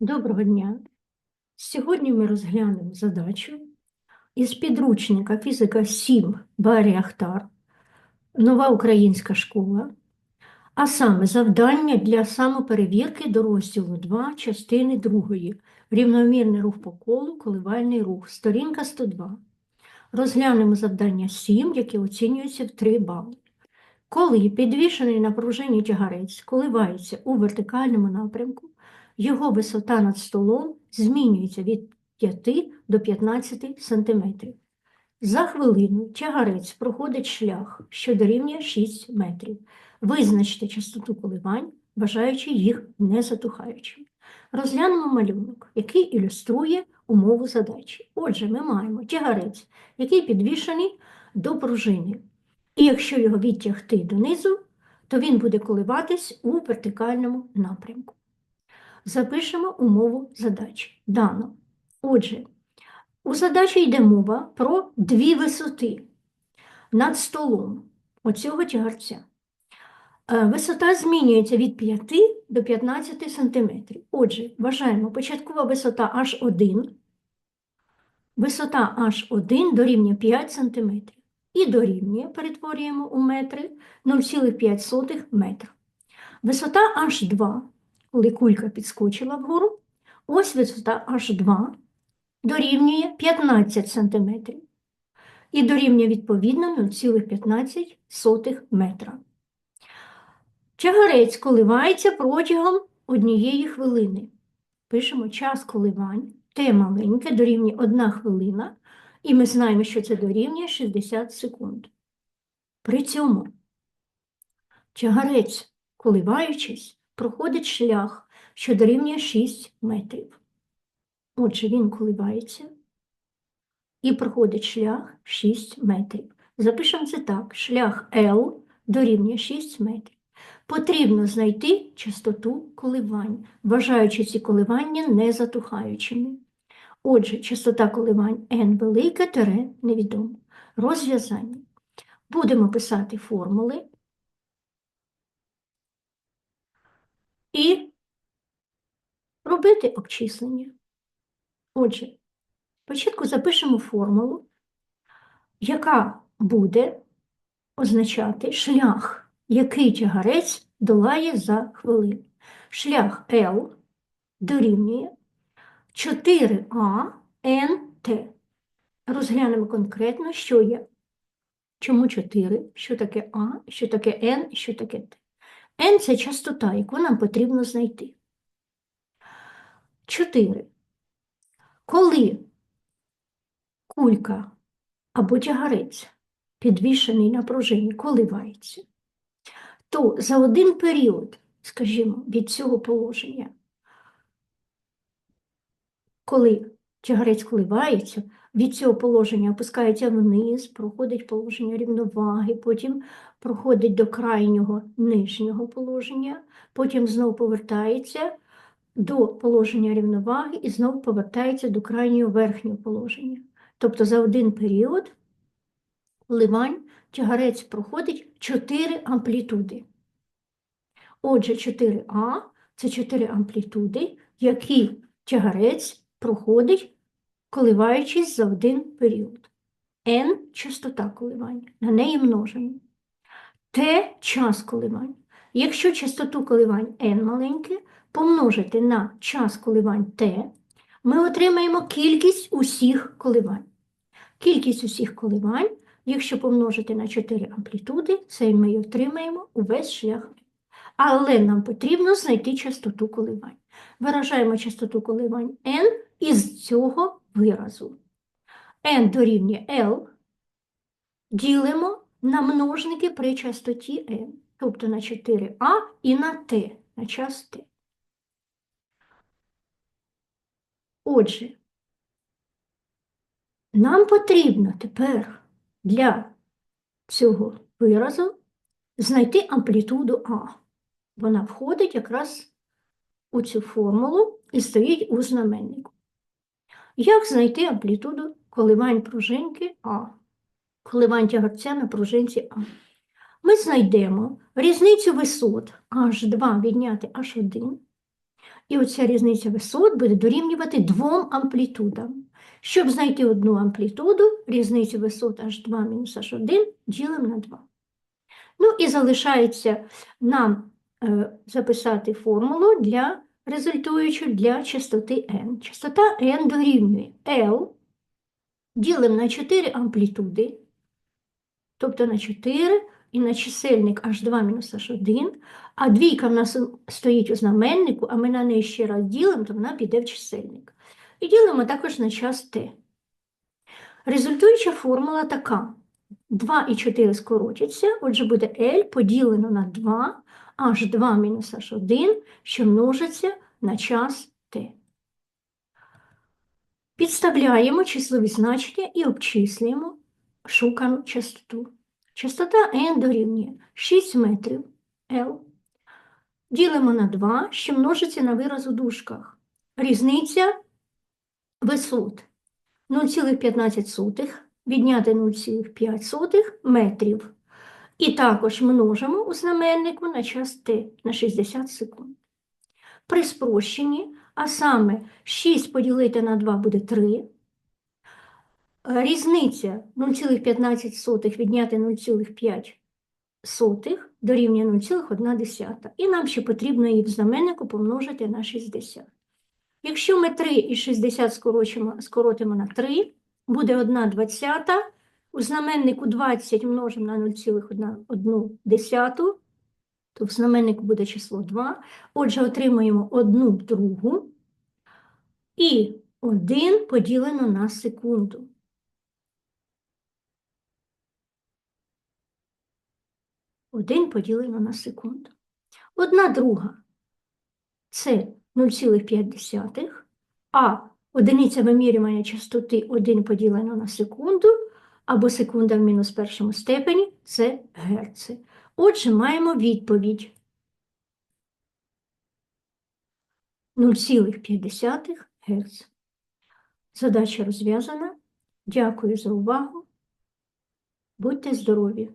Доброго дня! Сьогодні ми розглянемо задачу із підручника фізика 7 Барі Ахтар, нова українська школа, а саме завдання для самоперевірки до розділу 2 частини 2 рівномірний рух по колу, коливальний рух, сторінка 102. Розглянемо завдання 7, яке оцінюється в 3 бали. Коли підвішений на пружині тягарець коливається у вертикальному напрямку, його висота над столом змінюється від 5 до 15 см. За хвилину тягарець проходить шлях, що дорівнює 6 метрів. Визначте частоту коливань, вважаючи їх незатухаючими. Розглянемо малюнок, який ілюструє умову задачі. Отже, ми маємо тягарець, який підвішений до пружини. І якщо його відтягти донизу, то він буде коливатись у вертикальному напрямку. Запишемо умову задачі. Дано. Отже, у задачі йде мова про дві висоти над столом оцього тягарця. Е, Висота змінюється від 5 до 15 см. Отже, вважаємо початкова висота H1, висота H1 дорівнює 5 см. І дорівнює, перетворюємо у метри 0,5 метра. Висота H2 коли кулька підскочила вгору, ось висота H2 дорівнює 15 см і дорівнює відповідно 0,15 метра. Чагарець коливається протягом однієї хвилини. Пишемо час коливань, Т маленьке дорівнює 1 хвилина, і ми знаємо, що це дорівнює 60 секунд. При цьому чагарець, коливаючись, проходить шлях, що дорівнює 6 метрів. Отже, він коливається і проходить шлях 6 метрів. Запишемо це так: шлях L дорівнює 6 метрів. Потрібно знайти частоту коливань, вважаючи ці коливання незатухаючими. Отже, частота коливань n велике тере невідомо. Розв'язання. Будемо писати формули. І робити обчислення. Отже, спочатку запишемо формулу, яка буде означати шлях, який тягарець долає за хвилину. Шлях L дорівнює 4А НТ. Розглянемо конкретно, що є. Чому 4, що таке А, що таке N, що таке Т. N – це частота, яку нам потрібно знайти. 4. Коли кулька або тягарець, підвішений на пружині, коливається, то за один період, скажімо, від цього положення, коли тягарець коливається, від цього положення опускається вниз, проходить положення рівноваги, потім проходить до крайнього нижнього положення, потім знову повертається до положення рівноваги і знову повертається до крайнього верхнього положення. Тобто за один період ливань тягарець проходить 4 амплітуди. Отже, 4А це 4 амплітуди, які тягарець проходить коливаючись за один період. N частота коливання, на неї множимо. Т час коливання. Якщо частоту коливань n маленьке, помножити на час коливань T, ми отримаємо кількість усіх коливань. Кількість усіх коливань, якщо помножити на 4 амплітуди, це ми отримаємо увесь шлях. Але нам потрібно знайти частоту коливань. Виражаємо частоту коливань n із цього виразу. n дорівнює L ділимо на множники при частоті n, тобто на 4а і на t, на час t. Отже, нам потрібно тепер для цього виразу знайти амплітуду А. Вона входить якраз у цю формулу і стоїть у знаменнику. Як знайти амплітуду коливань пружинки А? Коливань тягарця на пружинці А. Ми знайдемо різницю висот H2 відняти H1 І оця різниця висот буде дорівнювати двом амплітудам. Щоб знайти одну амплітуду, різницю висот H2 мінус H1 ділимо на 2. Ну і залишається нам е, записати формулу для результуючу для частоти n. Частота n дорівнює L, ділимо на 4 амплітуди, тобто на 4 і на чисельник H2 мінус H1, а двійка в нас стоїть у знаменнику, а ми на неї ще раз ділимо, то вона піде в чисельник. І ділимо також на час t. Результуюча формула така. 2 і 4 скоротяться, отже, буде L поділено на 2, H2 мінус H1, що множиться на час t. Підставляємо числові значення і обчислюємо шукану частоту. Частота n дорівнює 6 метрів L. Ділимо на 2, що множиться на вираз у дужках. Різниця висот 0,15 відняти 0,5 метрів. І також множимо у знаменнику на час t на 60 секунд. При спрощенні, а саме 6 поділити на 2 буде 3. Різниця 0,15 відняти 0,5 дорівнює 0,1. І нам ще потрібно її в знаменнику помножити на 60. Якщо ми 3 і 60 скоротимо, скоротимо на 3, буде 1 двадцята. У знаменнику 20 множимо на 0,1, то в знаменнику буде число 2. Отже, отримаємо 1 другу і 1 поділено на секунду. Один поділено на секунду. Одна друга це 0,5, а одиниця вимірювання частоти 1 поділено на секунду, або секунда в мінус першому степені це герци. Отже, маємо відповідь 0,5 Гц. Задача розв'язана. Дякую за увагу. Будьте здорові!